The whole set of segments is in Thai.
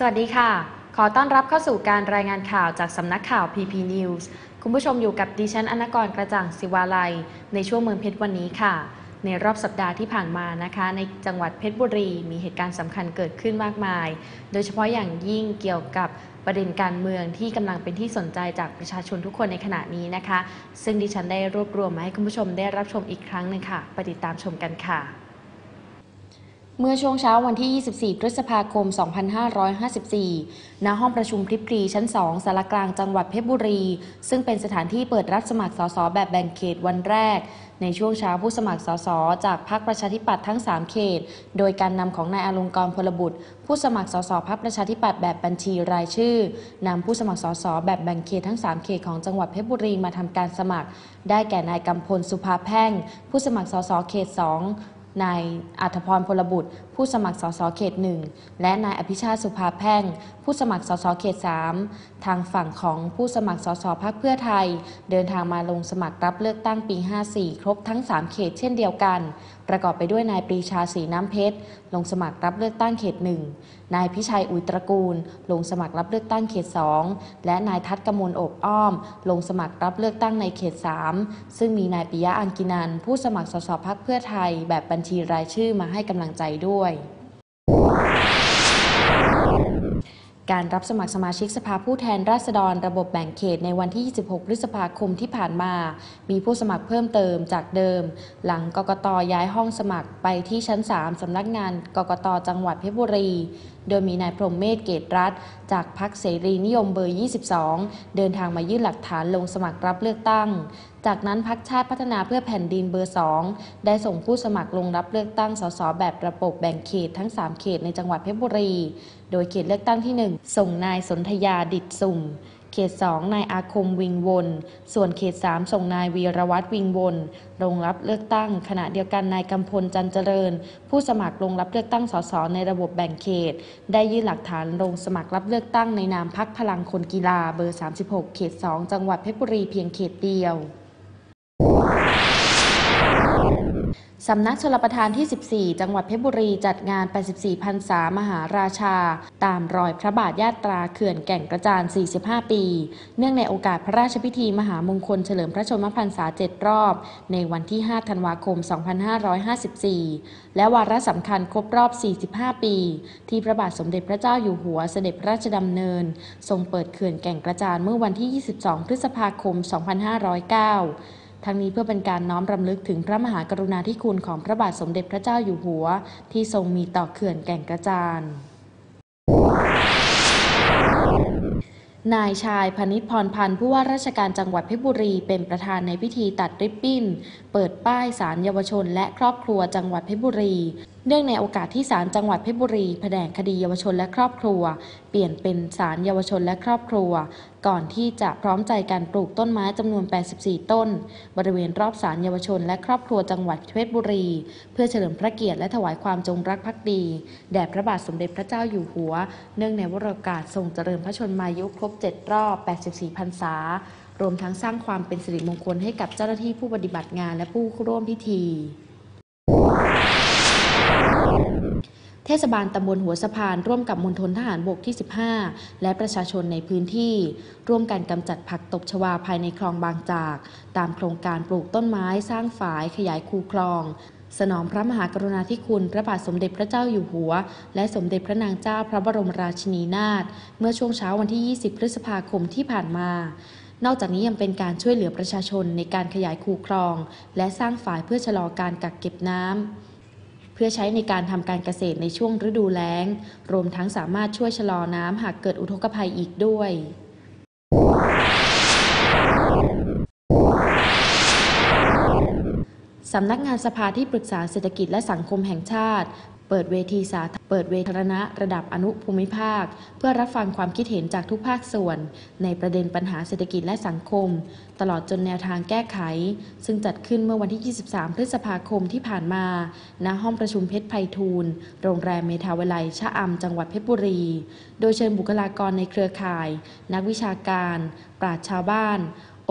สวัสดีค่ะ ขอต้อนรับเข้าสู่การรายงานข่าวจากสำนักข่าว PP News คุณผู้ชมอยู่กับดิฉันอนกรกระจ่างศิวาลัย ในช่วงเมืองเพชรวันนี้ค่ะ ในรอบสัปดาห์ที่ผ่านมานะคะ ในจังหวัดเพชรบุรี มีเหตุการณ์สำคัญเกิดขึ้นมากมาย โดยเฉพาะอย่างยิ่งเกี่ยวกับประเด็นการเมืองที่กำลังเป็นที่สนใจจากประชาชนทุกคนในขณะนี้นะคะ ซึ่งดิฉันได้รวบรวมมาให้คุณผู้ชมได้รับชมอีกครั้งหนึ่งค่ะ ไปติดตามชมกันค่ะ เมื่อช่วงเช้าวันที่ 24 พฤษภาคม 2554 ณ ห้องประชุมพริบพรีชั้น 2สารกลางจังหวัดเพชรบุรี ซึ่งเป็นสถานที่เปิดรับสมัครสสแบบแบ่งเขตวันแรก ในช่วงเช้าผู้สมัครสสจากพรรคประชาธิปัตย์ทั้ง 3 เขต โดยการนำของนายอลงกรณ์พลบุตร ผู้สมัครสสพรรคประชาธิปัตย์แบบบัญชีรายชื่อนำผู้สมัครสสแบบแบ่งเขตทั้ง 3 เขตของจังหวัดเพชรบุรีมาทำการสมัคร ได้แก่นายกำพลสุภาแพ่ง ผู้สมัครสสเขต 2 นายอัธพรพลบุตร ผู้สมัครสสเขตหนึ่งและนายอภิชาติสุภาแพ่ง ผู้สมัครสสเขตสามทางฝั่งของผู้สมัครสสพักเพื่อไทย เดินทางมาลงสมัครรับเลือกตั้งปี 54 ครบทั้ง 3 เขตเช่นเดียวกัน ประกอบไปด้วยนายปรีชาสีน้ำเพชร ลงสมัครรับเลือกตั้งเขตหนึ่งนายพิชัยอุยตระกูล ลงสมัครรับเลือกตั้งเขต 2 และนายทัศกมลอบอ้อม ลงสมัครรับเลือกตั้งในเขต 3 ซึ่งมีนายปิยะอังกินันผู้สมัครสสพักเพื่อไทย แบบบัญชีรายชื่อมาให้กำลังใจด้วยการรับสมัครสมาชิกสภาผู้แทนราษฎรระบบแบ่งเขตในวันที่ 26 พฤษภาคมที่ผ่านมา มีผู้สมัครเพิ่มเติมจากเดิม หลังกกตย้ายห้องสมัครไปที่ชั้น 3 สำนักงานกกตจังหวัดเพชรบุรี โดยมีนายพรหมเมธเกตรัฐ จากพรรคเสรีนิยมเบอร์ 22 เดินทางมายื่นหลักฐานลงสมัครรับเลือกตั้ง จากนั้นพรรคชาติพัฒนาเพื่อแผ่นดินเบอร์ 2 ได้ส่งผู้สมัครลงรับเลือกตั้งสสแบบระบบแบ่งเขตทั้ง 3 เขตในจังหวัดเพชรบุรี โดยเขตเลือกตั้งที่ 1 ส่งนายสนธยาดิดสุ่มเขต 2 นายอาคมวิงวน ส่วนเขต 3 ส่งนายวีรวัตรวิงวน ลงรับเลือกตั้ง ขณะเดียวกันนายกำพลจันเจริญ ผู้สมัครลงรับเลือกตั้งสสในระบบแบ่งเขต ได้ยื่นหลักฐานลงสมัครรับเลือกตั้งในนามพักพลังคนกีฬาเบอร์ 36 เขต 2 จังหวัดเพชรบุรีเพียงเขตเดียว สำนักชลประทานที่ 14 จังหวัดเพชรบุรีจัดงาน 84พรรษามหาราชา ตามรอยพระบาทยาตราเขื่อนแก่งกระจาน 45 ปี เนื่องในโอกาสพระราชพิธีมหามงคลเฉลิมพระชนมพรรษา 7 รอบ ในวันที่ 5 ธันวาคม 2554 และวาระสำคัญครบรอบ 45 ปี ที่พระบาทสมเด็จพระเจ้าอยู่หัวเสด็จพระราชดำเนิน ทรงเปิดเขื่อนแก่งกระจานเมื่อวันที่ 22 พฤษภาคม 2509 ทั้งนี้เพื่อเป็นการน้อมรำลึกถึงพระมหากรุณาธิคุณของพระบาทสมเด็จพระเจ้าอยู่หัว ที่ทรงมีต่อเขื่อนแก่งกระจานนายชายพนิษพรพันธ์ผู้ว่าราชการจังหวัดเพชรบุรี เป็นประธานในพิธีตัดริบบิ้น เปิดป้ายสารเยาวชนและครอบครัวจังหวัดเพชรบุรี เนื่องในโอกาสที่ศาลจังหวัดเพชรบุรีแผนกคดีเยาวชนและครอบครัว เปลี่ยนเป็นศาลเยาวชนและครอบครัว ก่อนที่จะพร้อมใจการปลูกต้นไม้จำนวน 84 ต้น บริเวณรอบศาลเยาวชนและครอบครัวจังหวัดเพชรบุรี เพื่อเฉลิมพระเกียรติและถวายความจงรักภักดี แด่พระบาทสมเด็จพระเจ้าอยู่หัว เนื่องในวโรกาสทรงเจริญพระชนมายุครบ 7 รอบ 84 พรรษารวมทั้งสร้างความเป็นสิริมงคลให้กับเจ้าหน้าที่ผู้ปฏิบัติงานและผู้ร่วมพิธี เทศบาลตำบลหัวสะพานร่วมกับมณฑลทหารบกที่ 15 และประชาชนในพื้นที่ ร่วมกันกำจัดผักตบชวาภายในคลองบางจาก ตามโครงการปลูกต้นไม้สร้างฝายขยายคูคลองสนองพระมหากรุณาธิคุณพระบาทสมเด็จพระเจ้าอยู่หัว และสมเด็จพระนางเจ้าพระบรมราชินีนาถเมื่อช่วงเช้าวันที่ 20 พฤษภาคมที่ผ่านมา นอกจากนี้ยังเป็นการช่วยเหลือประชาชนในการขยายคูคลอง และสร้างฝายเพื่อชะลอการกักเก็บน้ำ พื่อใช้ในการทำการเกษตรในช่วงฤดูแล้ง รวมทั้งสามารถช่วยชะลอน้ำหากเกิดอุทกภัยอีกด้วยสำนักงานสภาที่ปรึกษาเศรษฐกิจและสังคมแห่งชาติ เปิดเวทีสาเปิดเวทรณะระดับอนุภูมิภาค เพื่อรับฟังความคิดเห็นจากทุกภาคส่วน ในประเด็นปัญหาเศรษฐกิจและสังคม ตลอดจนแนวทางแก้ไข ซึ่งจัดขึ้นเมื่อวันที่ 23 พฤษภาคมที่ผ่านมาณห้องประชุมเพชรไพฑูรย์โรงแรมเมทาวลัยชะอำจังหวัดเพชรบุรี โดยเชิญบุคลากรในเครือข่าย นักวิชาการ ปราชญ์ชาวบ้าน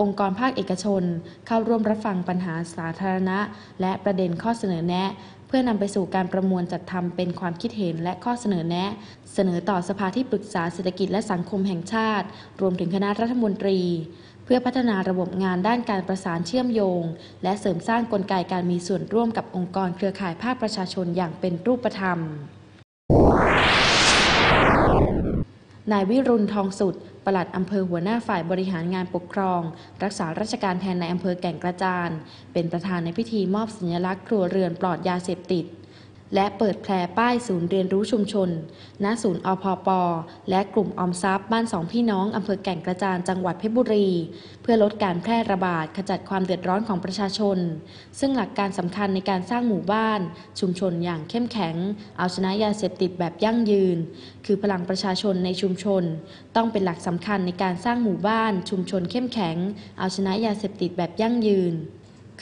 องค์กรภาคเอกชน เข้าร่วมรับฟังปัญหาสาธารณะ และประเด็นข้อเสนอแนะ เพื่อนำไปสู่การประมวลจัดทำเป็นความคิดเห็นและข้อเสนอแนะ เสนอต่อสภาที่ปรึกษาเศรษฐกิจและสังคมแห่งชาติ รวมถึงคณะรัฐมนตรี เพื่อพัฒนาระบบงานด้านการประสานเชื่อมโยง และเสริมสร้างกลไกการมีส่วนร่วมกับองค์กรเครือข่ายภาคประชาชนอย่างเป็นรูปธรรมนายวิรุณทองสุดปลัดอำเภอหัวหน้าฝ่ายบริหารงานปกครอง รักษาราชการแทนในอำเภอแก่งกระจาน เป็นประธานในพิธีมอบสัญลักษณ์ครัวเรือนปลอดยาเสพติด และเปิดแพร่ป้ายศูนย์เรียนรู้ชุมชน ณ ศูนย์อพปและกลุ่มออมทรัพย์บ้านสองพี่น้องอำเภอแก่งกระจานจังหวัดเพชรบุรี เพื่อลดการแพร่ระบาดขจัดความเดือดร้อนของประชาชน ซึ่งหลักการสำคัญในการสร้างหมู่บ้าน ชุมชนอย่างเข้มแข็ง เอาชนะยาเสพติดแบบยั่งยืน คือพลังประชาชนในชุมชน ต้องเป็นหลักสำคัญในการสร้างหมู่บ้าน ชุมชนเข้มแข็ง เอาชนะยาเสพติดแบบยั่งยืน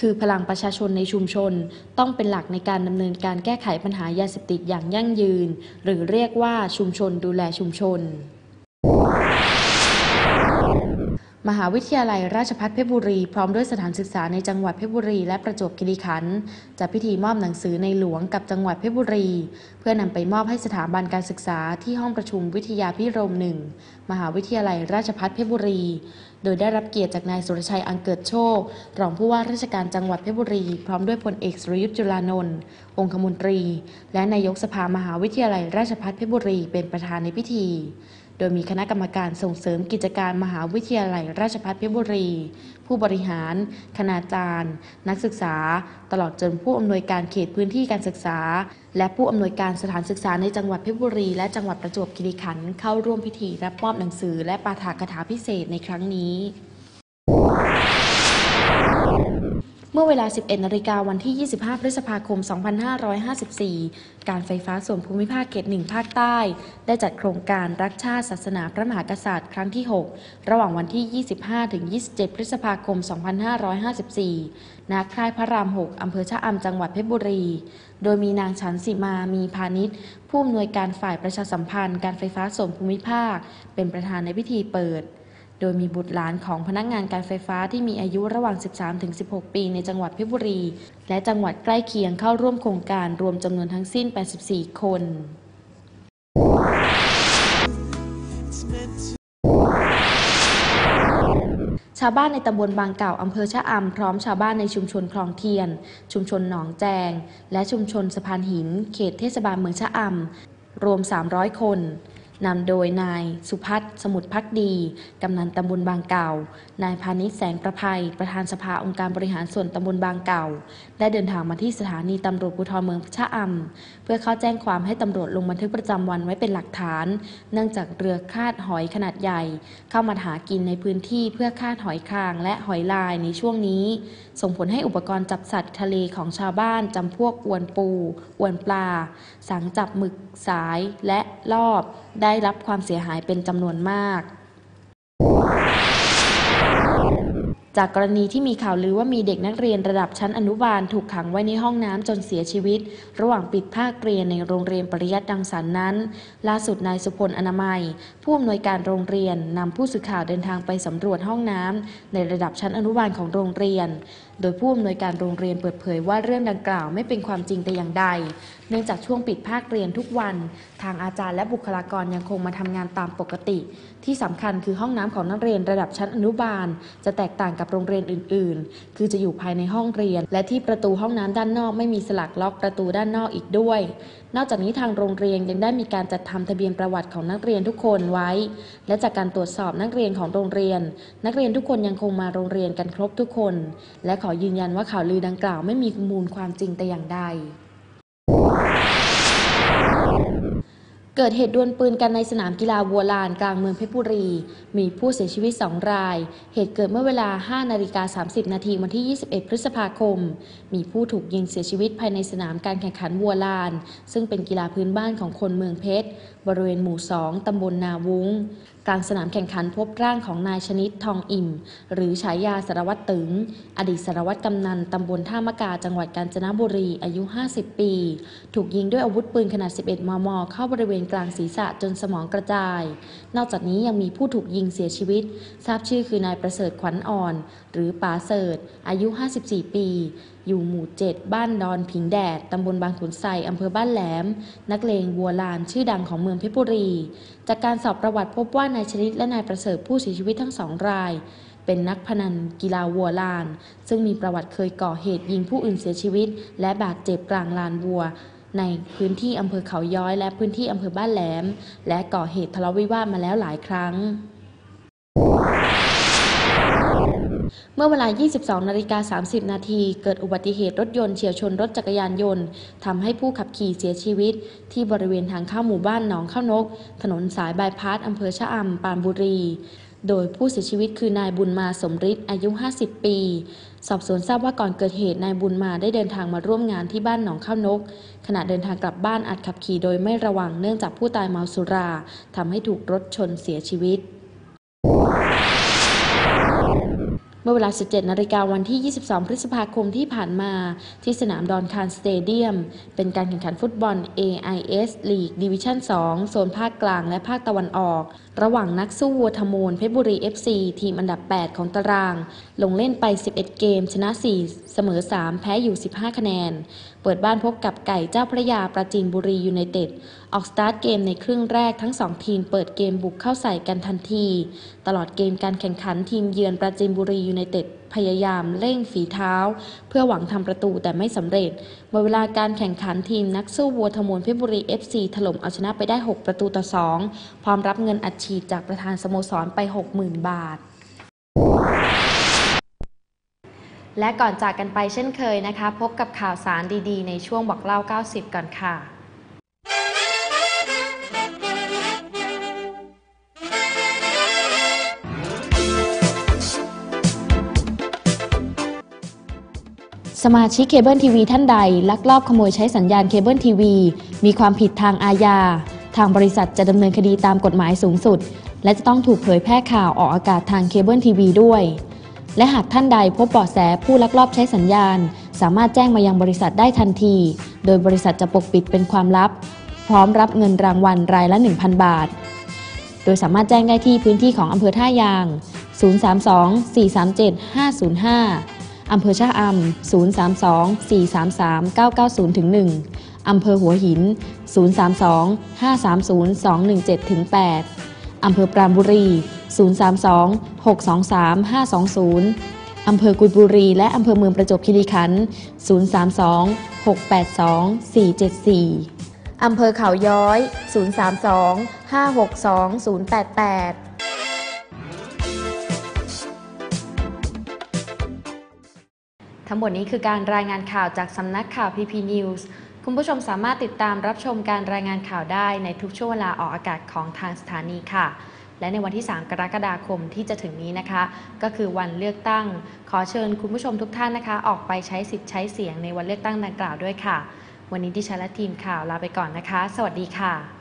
คือพลังประชาชนในชุมชน ต้องเป็นหลักในการดำเนินการแก้ไขปัญหายาเสพติดอย่างยั่งยืน หรือเรียกว่าชุมชนดูแลชุมชน มหาวิทยาลัยราชภัฏเพชรบุรี พร้อมด้วยสถานศึกษาในจังหวัดเพชรบุรีและประจวบคีรีขันธ์จัดพิธีมอบหนังสือในหลวงกับจังหวัดเพชรบุรี เพื่อนำไปมอบให้สถาบันการศึกษาที่ห้องประชุมวิทยาพิรมหนึ่งมหาวิทยาลัยราชภัฏเพชรบุรี โดยได้รับเกียรติจากนายสุรชัยอังเกิดโชค รองผู้ว่าราชการจังหวัดเพชรบุรี พร้อมด้วยพลเอกสุรยุทธ์จุลานนท์องคมนตรี และนายกสภามหาวิทยาลัยราชภัฏเพชรบุรี เป็นประธานในพิธี โดยมีคณะกรรมการส่งเสริมกิจการมหาวิทยาลัยราชภัฏเพชรบุรี ผู้บริหาร คณาจารย์ นักศึกษา ตลอดจนผู้อำนวยการเขตพื้นที่การศึกษา และผู้อำนวยการสถานศึกษาในจังหวัดเพชรบุรี และจังหวัดประจวบคีรีขันธ์เข้าร่วมพิธีรับมอบหนังสือ และปาฐกถาพิเศษในครั้งนี้ มื่อเวลา 11นาฬิกาวันที่ 25 พฤษภาคม 2554 การไฟฟ้าส่วนภูมิภาคเขตหนึ่งภาคใต้ ได้จัดโครงการรักชาติศาสนาพระมหากษัตริย์ ครั้งที่ 6 ระหว่างวันที่ 25 ถึง 27 พฤษภาคม 2554 ณ ค่ายพระราม 6 อำเภอชะอำ จังหวัดเพชรบุรี โดยมีนางชันสิมา มีพาณิชย์ ผู้อำนวยการฝ่ายประชาสัมพันธ์ การไฟฟ้าส่วนภูมิภาค เป็นประธานในพิธีเปิด โดยมีบุตรหลานของพนักงานการไฟฟ้าที่มีอายุระหว่าง 13-16 ปีในจังหวัดเพชรบุรี และจังหวัดใกล้เคียงเข้าร่วมโครงการรวมจำนวนทั้งสิ้น 84 คนชาวบ้านในตำบลบางเก่าอำเภอชะอำพร้อมชาวบ้านในชุมชนคลองเทียน ชุมชนหนองแจง และชุมชนสะพานหิน เขตเทศบาลเมืองชะอำรวม 300 คน นำโดยนายสุพัฒน์สมุทรพักดี กำนันตำบลบางเก่านายพานิชแสงประภัย ประธานสภาองค์การบริหารส่วนตำบลบางเก่า ได้เดินทางมาที่สถานีตำรวจภูธรเมืองชะอำเพื่อเข้าแจ้งความให้ตำรวจลงบันทึกประจำวันไว้เป็นหลักฐาน เนื่องจากเรือคาดหอยขนาดใหญ่ เข้ามาหากินในพื้นที่เพื่อคาดหอยคางและหอยลายในช่วงนี้ ส่งผลให้อุปกรณ์จับสัตว์ทะเลของชาวบ้านจำพวกอวนปูอวนปลา สังจับหมึกสายและรอบ ได้รับความเสียหายเป็นจำนวนมาก จากกรณีที่มีข่าวลือว่ามีเด็กนักเรียนระดับชั้นอนุบาลถูกขังไว้ในห้องน้ำจนเสียชีวิต ระหว่างปิดภาคเรียนในโรงเรียนปริยัติดังสรรนั้น ล่าสุดนายสุพลอนามัย ผู้อำนวยการโรงเรียนนำผู้สื่อข่าวเดินทางไปสำรวจห้องน้ำในระดับชั้นอนุบาลของโรงเรียน โดยผู้อำนวยการโรงเรียนเปิดเผยว่าเรื่องดังกล่าวไม่เป็นความจริงแต่อย่างใด เนื่องจากช่วงปิดภาคเรียนทุกวัน ทางอาจารย์และบุคลากรยังคงมาทำงานตามปกติ ที่สำคัญคือห้องน้ำของนักเรียนระดับชั้นอนุบาล จะแตกต่างกับโรงเรียนอื่น ๆ คือจะอยู่ภายในห้องเรียน และที่ประตูห้องน้ำด้านนอกไม่มีสลักล็อกประตูด้านนอกอีกด้วย นอกจากนี้ทางโรงเรียนยังได้มีการจัดทำทะเบียนประวัติของนักเรียนทุกคนไว้ และจากการตรวจสอบนักเรียนของโรงเรียน นักเรียนทุกคนยังคงมาโรงเรียนกันครบทุกคน และขอยืนยันว่าข่าวลือดังกล่าวไม่มีมูลความจริงแต่อย่างใด เกิดเหตุดวลปืนกันในสนามกีฬาวัวลานกลางเมืองเพชรบุรี มีผู้เสียชีวิต 2 ราย เหตุเกิดเมื่อเวลา 5 นาฬิกา 30 นาทีวันที่ 21 พฤษภาคม มีผู้ถูกยิงเสียชีวิตภายในสนามการแข่งขันวัวลาน ซึ่งเป็นกีฬาพื้นบ้านของคนเมืองเพชร บริเวณหมู่ 2 ตำบลนาวุ้ง กลางสนามแข่งขันพบร่างของนายชนิดทองอิ่ม หรือฉายาสารวัตรตึง อดีตสารวัตรกำนันตำบลท่ามะกาจังหวัดกาญจนบุรีอายุ 50 ปี ถูกยิงด้วยอาวุธปืนขนาด 11 มม เข้าบริเวณกลางศีรษะจนสมองกระจาย นอกจากนี้ยังมีผู้ถูกยิงเสียชีวิต ทราบชื่อคือนายประเสริฐขวัญอ่อน หรือป๋าเสิร์ตอายุ 54 ปี อยู่หมู่ 7 บ้านดอนผิงแดด ตำบลบางขุนไซอำเภอบ้านแหลม นักเลงวัวลานชื่อดังของเมืองเพชรบุรี จากการสอบประวัติพบว่านายชนิดและนายประเสริฐผู้เสียชีวิตทั้งสองรายเป็นนักพนันกีฬาวัวลาน ซึ่งมีประวัติเคยก่อเหตุยิงผู้อื่นเสียชีวิต และบาดเจ็บกลางลานวัว ในพื้นที่อำเภอเขาย้อยและพื้นที่อำเภอบ้านแหลม และก่อเหตุทะเลาะวิวาทมาแล้วหลายครั้งเมื่อเวลา 22 นาฬิกา 30 นาที เกิดอุบัติเหตุรถยนต์เฉียวชนรถจักรยานยนต์ทำให้ผู้ขับขี่เสียชีวิต ที่บริเวณทางเข้าหมู่บ้านหนองข้าวนก ถนนสายบายพาสอำเภอชะอำปานบุรี โดยผู้เสียชีวิตคือนายบุญมาสมฤทธิ์อายุ 50 ปี สอบสวนทราบว่าก่อนเกิดเหตุนายบุญมาได้เดินทางมาร่วมงานที่บ้านหนองข้าวนก ขณะเดินทางกลับบ้านอาจขับขี่โดยไม่ระวังเนื่องจากผู้ตายเมาสุราทำให้ถูกรถชนเสียชีวิต มื่อเวลา 17 นาฬิกาวันที่ 22 พฤษภาคมที่ผ่านมา ที่สนามดอนคารสเตเดียม เป็นการแข่งขันฟุตบอล AIS League Division 2โซนภาคกลางและภาคตะวันออก ระหว่างนักสู้วัวทมูลเพชรบุรี FC ทีมอันดับ 8 ของตาราง ลงเล่นไป 11 เกม ชนะ 4 เสมอ 3 แพ้อยู่ 15 คะแนน เปิดบ้านพบกับไก่เจ้าพระยาปราจีนบุรียูไนเต็ด ออกสตาร์ทเกมในครึ่งแรกทั้ง 2 ทีมเปิดเกมบุกเข้าใส่กันทันที ตลอดเกมการแข่งขันทีมเยือนปราจีนบุรียูไนเต็ดพยายามเร่งฝีเท้า เพื่อหวังทำประตูแต่ไม่สำเร็จหมดเวลาการแข่งขันทีมนักสู้วัวทมวนเพชรบุรี FC ถล่มเอาชนะไปได้ 6 ประตูต่อ 2 พร้อมรับเงินอัดฉีดจากประธานสโมสรไป 60,000 บาท และก่อนจากกันไปเช่นเคยนะคะ พบกับข่าวสารดีๆ ในช่วงบอกเล่า 90 ก่อนค่ะ สมาชิกเคเบิลทีวีท่านใด ลักลอบขโมยใช้สัญญาณเคเบิลทีวี มีความผิดทางอาญา ทางบริษัทจะดำเนินคดีตามกฎหมายสูงสุด และจะต้องถูกเผยแพร่ข่าวออกอากาศทางเคเบิลทีวีด้วย และหากท่านใดพบเบาะแสผู้ลักลอบใช้สัญญาณ สามารถแจ้งมายังบริษัทได้ทันที โดยบริษัทจะปกปิดเป็นความลับ พร้อมรับเงินรางวัลรายละ 1,000 บาท โดยสามารถแจ้งได้ที่พื้นที่ของอำเภอท่ายาง 032 437 505 อำเภอชะอำ 032 433 990ถึง1อำเภอหัวหิน 032 530 217ถึง8 อำเภอปราณบุรี 032 623 520 อำเภอกุยบุรี และอำเภอเมืองประจวบคีรีขันธ์ 032 682 474 อำเภอเขาย้อย 032 562 088ทั้งหมดนี้คือการรายงานข่าวจากสำนักข่าว PP News คุณผู้ชมสามารถติดตามรับชมการรายงานข่าวได้ในทุกช่วงเวลาออกอากาศของทางสถานีค่ะ และในวันที่ 3 กรกฎาคมที่จะถึงนี้นะคะ ก็คือวันเลือกตั้ง ขอเชิญคุณผู้ชมทุกท่านนะคะ ออกไปใช้สิทธิ์ใช้เสียงในวันเลือกตั้งดังกล่าวด้วยค่ะ วันนี้ดิฉันและทีมข่าวลาไปก่อนนะคะ สวัสดีค่ะ